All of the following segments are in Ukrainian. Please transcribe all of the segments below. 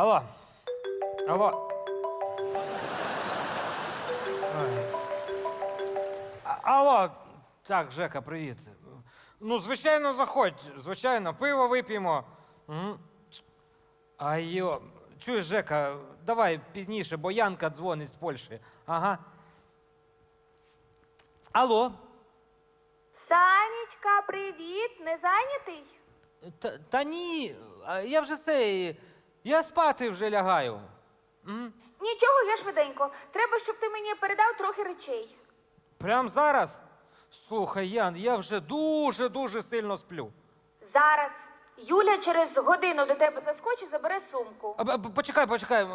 Алло. Алло. Ой. Алло. Так, Жека, привіт. Ну, звичайно, заходь. Звичайно, пиво вип'ємо. Мгм. А йо. Чуєш, Жека, давай пізніше, бо Янка дзвонить з Польщі. Ага. Алло. Санечка, привіт! Не зайнятий? Та, та ні, я вже це. Я спати вже лягаю. Нічого, я швиденько. Треба, щоб ти мені передав трохи речей. Прям зараз? Слухай, Ян, я вже дуже-дуже сильно сплю. Зараз. Юля через годину до тебе заскочить, забере сумку. А, б- б- почекай, почекай.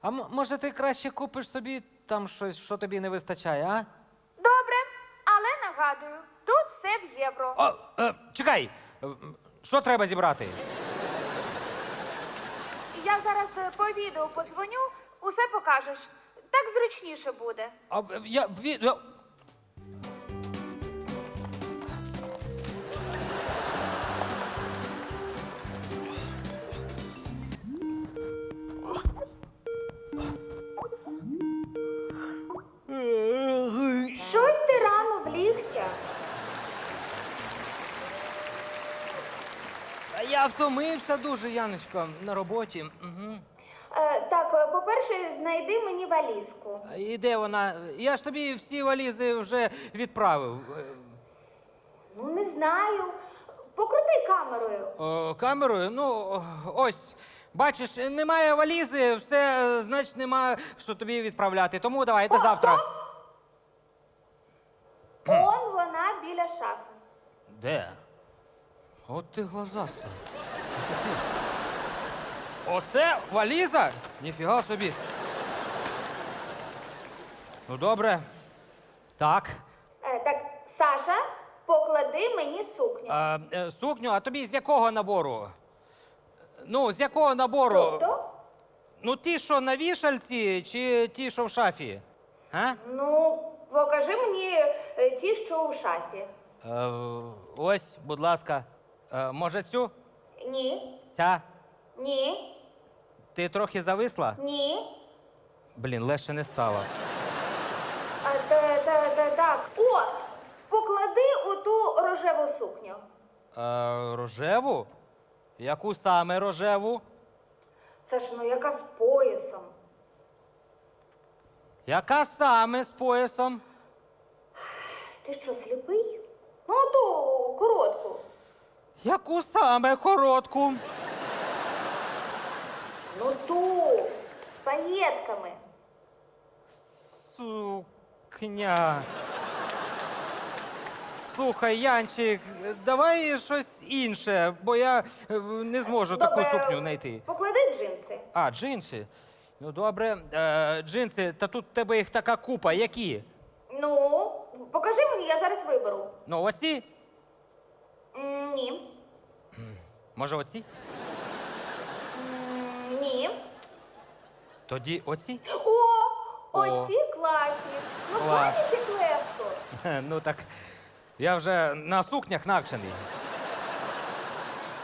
А м- може ти краще купиш собі там щось, що тобі не вистачає, а? Добре, але нагадую, тут все в євро. О, е, чекай! Е, м, Що треба зібрати? Я зараз е, по відео подзвоню, усе покажеш. Так зручніше буде. А, я, ві- я... втомився дуже, Яночко, на роботі. Угу. Е, так, е, по-перше, знайди мені валізку. І де вона? Я ж тобі всі валізи вже відправив. Е, Ну, не знаю. Покрути камерою. О, камерою? Ну, ось. Бачиш, немає валізи, все, значить, нема що тобі відправляти. Тому давай до завтра. Он вона біля шафи. Де? От ти глазаста. Оце валіза? Ніфіга собі. Ну, добре. Так. Е, так, Саша, поклади мені сукню. А, е, сукню, а тобі з якого набору? Ну, з якого набору? Тобто? Ну, ті, що на вішальці, чи ті, що в шафі? А? Ну, покажи мені е, ті, що у шафі. Е, ось, будь ласка. Е, може, цю? Ні, Ця? ні, Ти трохи зависла? ні. Блін, легше не стало. А, та, та, та, так. О, поклади у ту рожеву сукню. Е, рожеву? Яку саме рожеву? Саш, ну яка з поясом. Яка саме з поясом? Ти що, сліпий? Ну, ту коротку. Яку саме коротку? Ну ту з паєтками. Сукня. Слухай, Янчик, давай щось інше, бо я е, не зможу таку сукню знайти. Поклади джинси. А, джинси. Ну добре, е, джинси, та тут в тебе їх така купа. Які? Ну, покажи мені, я зараз виберу. Ну, оці? М, ні. Може, оці? М, ні. Тоді оці? О, оці класні. Ну, Клас. бачиш, як легко. Хе, Ну так я вже на сукнях навчений.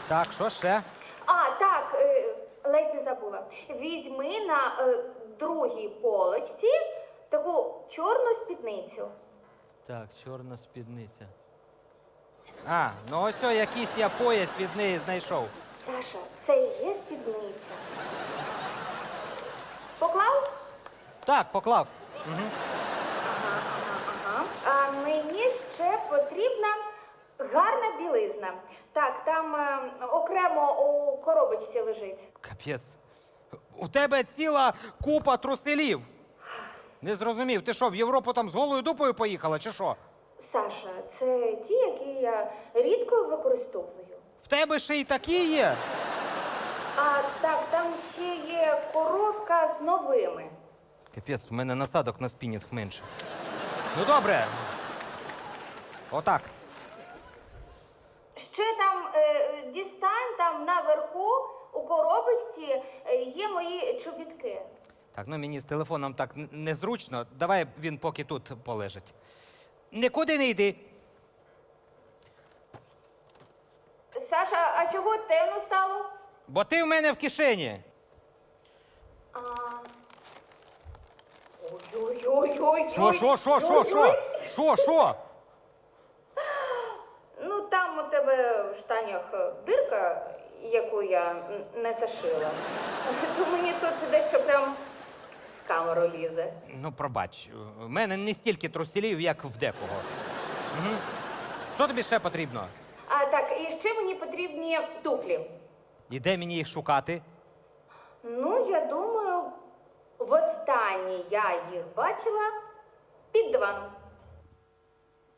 Так, що ще? А, так, е, ледь не забула. Візьми на е, другій полочці таку чорну спідницю. Так, чорна спідниця. А, ну ось о, якийсь я пояс від неї знайшов. Саша, це і є спідниця. Поклав? Так, поклав. Ага. А мені ще потрібна гарна білизна. Так, там е, окремо у коробочці лежить. Капець. У тебе ціла купа труселів. Не зрозумів, ти що, в Європу там з голою дупою поїхала, чи що? Саша, це ті, які я рідко використовую. В тебе ще й такі є. А так, там ще є коробка з новими. Капець, в мене насадок на спінінг менше. Ну добре. Отак. Ще там е, дістань там наверху у коробочці е, є мої чобітки. Так, ну мені з телефоном так н- незручно. Давай він поки тут полежить. Нікуди не йди. Саша, а чого темно стало? Бо ти в мене в кишені. А... Ой, Ой-ой-ой. Що, що, що, що, що? Що, що? Ну там у тебе в штанях дирка, яку я не зашила. То мені тут дещо прям камеру лізе. Ну, пробач, у мене не стільки труселів, як в декого. Угу. Що тобі ще потрібно? А так, і ще мені потрібні туфлі. І де мені їх шукати? Ну, я думаю, востаннє я їх бачила під диваном.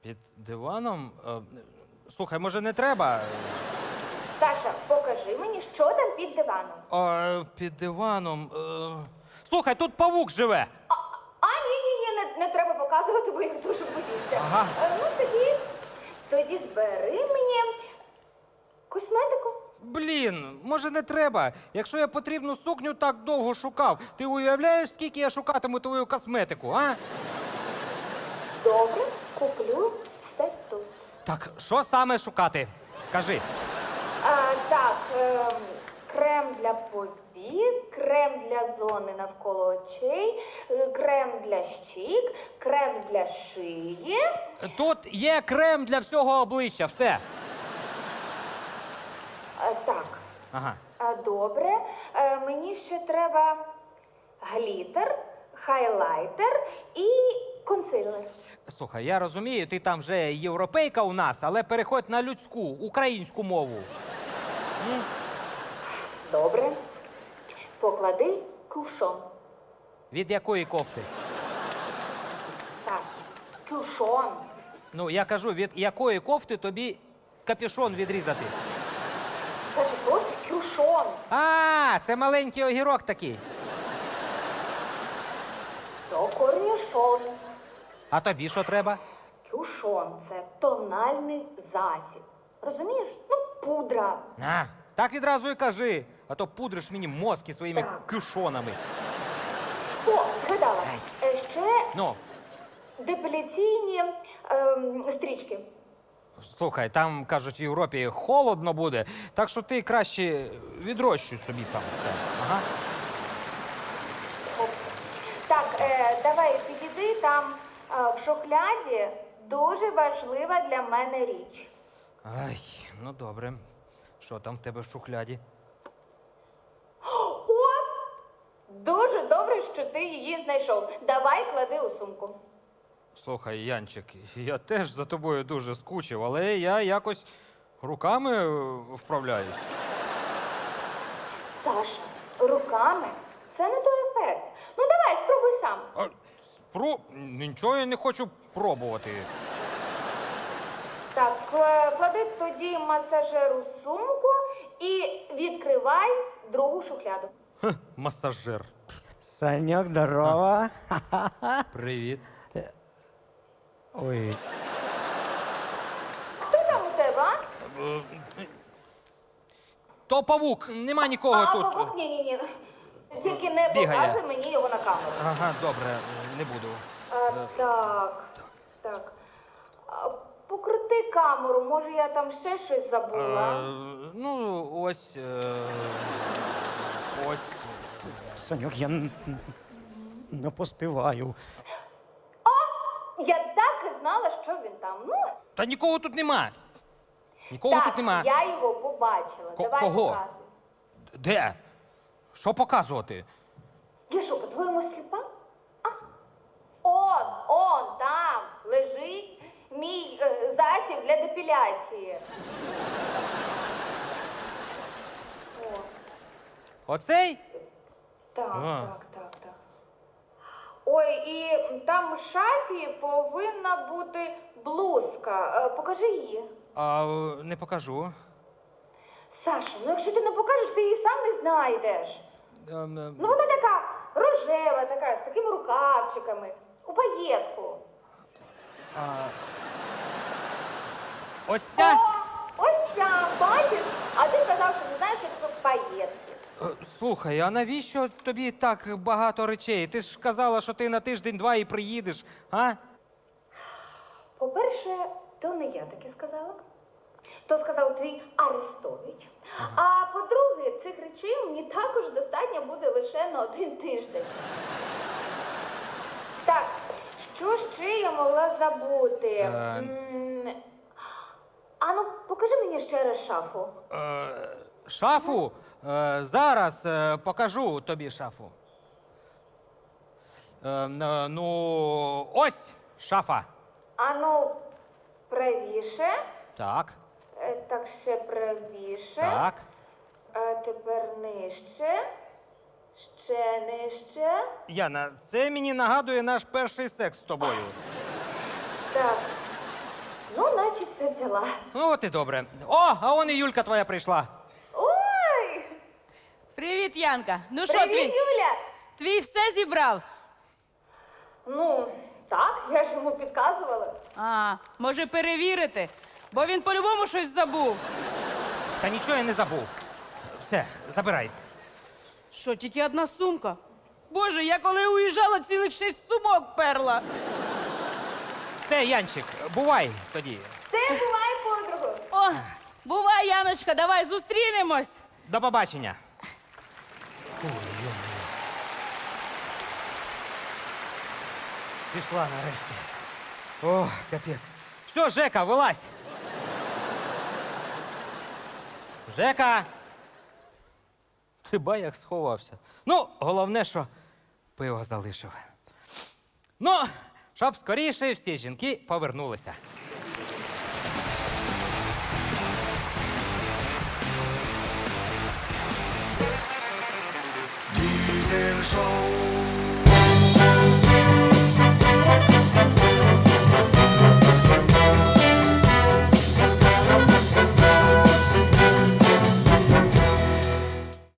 Під диваном? Е, Слухай, може не треба? Саша, покажи мені, що там під диваном. Е, Під диваном. е, Слухай, тут павук живе. А, ні, ні, ні, не, не треба показувати, бо я дуже боюся. Ага. Е, Ну тоді, тоді збери мені косметику. Блін, може не треба. Якщо я потрібну сукню так довго шукав, ти уявляєш, скільки я шукатиму твою косметику, а? Добре, куплю все тут. Так, що саме шукати? Кажи. А, так, ем, крем для повік, крем для зони навколо очей, е, крем для щік, крем для шиї. Тут є крем для всього обличчя, все. А, так, Ага. а, добре. Е, мені ще треба глітер, хайлайтер і консилер. Слухай, я розумію, ти там вже європейка у нас, але переходь на людську, українську мову. Добре. Поклади кушон. Від якої кофти? Так, кушон. Ну, я кажу, від якої кофти тобі капюшон відрізати? Каже, просто кюшон. А, це маленький огірок такий. То корнюшон. А тобі що треба? Кюшон це тональний засіб. Розумієш? Ну, пудра. А, так відразу і кажи, а то пудриш мені мозки своїми Так. кюшонами. О, згадала. Е, Ще Ну, депіляційні ем, стрічки. слухай, там кажуть, в Європі холодно буде, так що ти краще відрощуй собі там все. Ага. Оп. Так, е, давай підійди там е, в шухляді дуже важлива для мене річ. Ай, ну добре. Що там в тебе в шухляді? О! Дуже що ти її знайшов. Давай клади у сумку. Слухай, Янчик, я теж за тобою дуже скучив, але я якось руками е, вправляюсь. Саша, руками це не той ефект. Ну давай, спробуй сам. А, про... Нічого я не хочу пробувати. Так, кла- клади тоді масажер у сумку і відкривай другу шухляду. Масажер. Санек, здорово. Привіт. Ой, Хто там у тебе? а? То павук, нема нікого а, тут. бабук, ні, ні, ні. Тільки не Бігає. показуй мені його на камеру. Ага, добре, не буду. А, так, так. А, покрути камеру, може я там ще щось Е, забула. ну, ось. Е, ось. Санек, я н- не поспіваю. О, Я так і знала, що він там. Ну, Та нікого тут нема. Нікого так, тут нема. я його побачила. Ко- Давай кого? показуй. Де? Що показувати? Я що, по-твоєму сліпа? А? Он, он там лежить мій е, засіб для депіляції. Оцей? Так, А. так, так, так. Ой, і там в шафі повинна бути блузка. Е, Покажи її. А, е, не покажу. Саша, ну якщо ти не покажеш, ти її сам не знайдеш. Ем, ем, Ну вона така рожева, така, з такими рукавчиками, у паєтку. а... Ось ця? О, ось ця, бачиш? А ти казав, що не знаєш, що таке паєтки. Слухай, а навіщо тобі так багато речей? Ти ж казала, що ти на тиждень-два і приїдеш, а? По-перше, то не я таке сказала. То сказав твій Арестович. А по-друге, цих речей мені також достатньо буде лише на один тиждень. Так, що ще я могла забути? Е. М, А ну, покажи мені ще раз шафу. Е, шафу? Е, зараз е, покажу тобі шафу. Е, е, ну, ось шафа. А ну, правіше. Так, Е, Так, ще правіше. так. А тепер нижче. Ще нижче. Яна, це мені нагадує наш перший секс з тобою. Так. Ну, наче все взяла. Ну, от і добре. О, а он і Юлька твоя прийшла. Привіт, Янка. Ну що, Привіт, твій, Юля! твій все зібрав? Ну, так, я ж йому підказувала. А, може перевірити, бо він по-любому щось забув. Та нічого я не забув. Все, забирай. Що, тільки одна сумка? Боже, я коли уїжджала, цілих шість сумок перла. Все, Янчик, бувай тоді. Це буває подругу. О, бувай, Яночка, давай зустрінемось. До побачення. Пішла нарешті. О, капець. Все, Жека, вилазь. Жека. Ти ба як сховався. Ну, головне, що пиво залишив. Ну, щоб скоріше всі жінки повернулися.